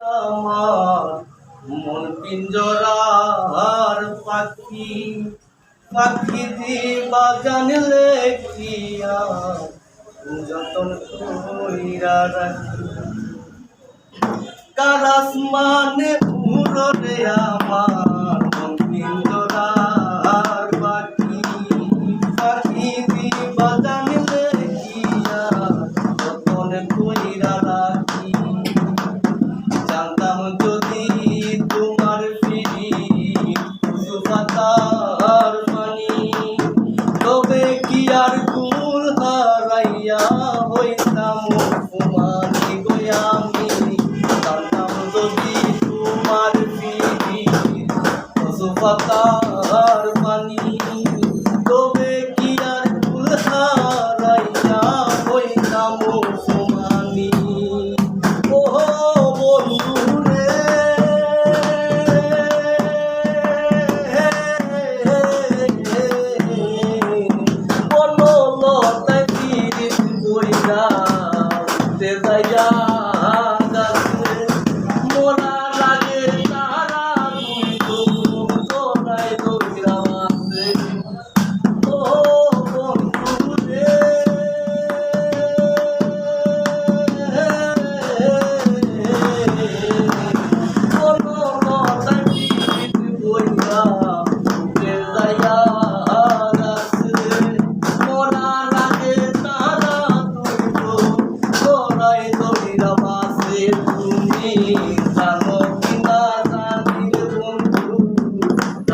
আমার মন পিঞ্জরার পাখি পাখি দিবা জানলে কি যতন কইরা রাখি। কারাস মানে মাতা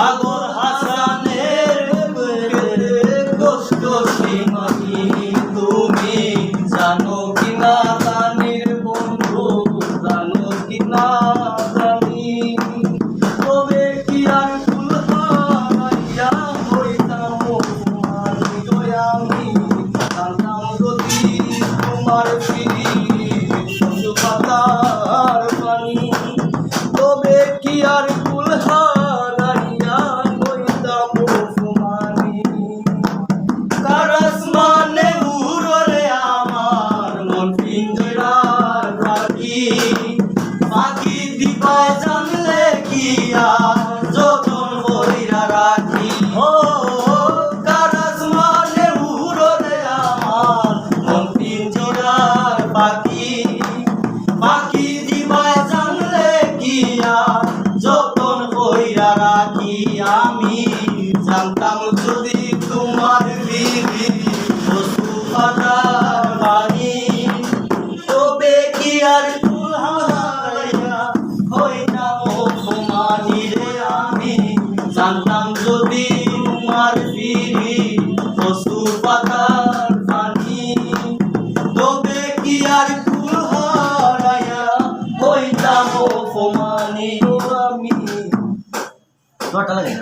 amado জানতাম যদি তোমার ফিরি পশু পাতার পানি। তবে কি আর ফুল হারায়া হইতাম অপমানি আমি। ঘটা লাগে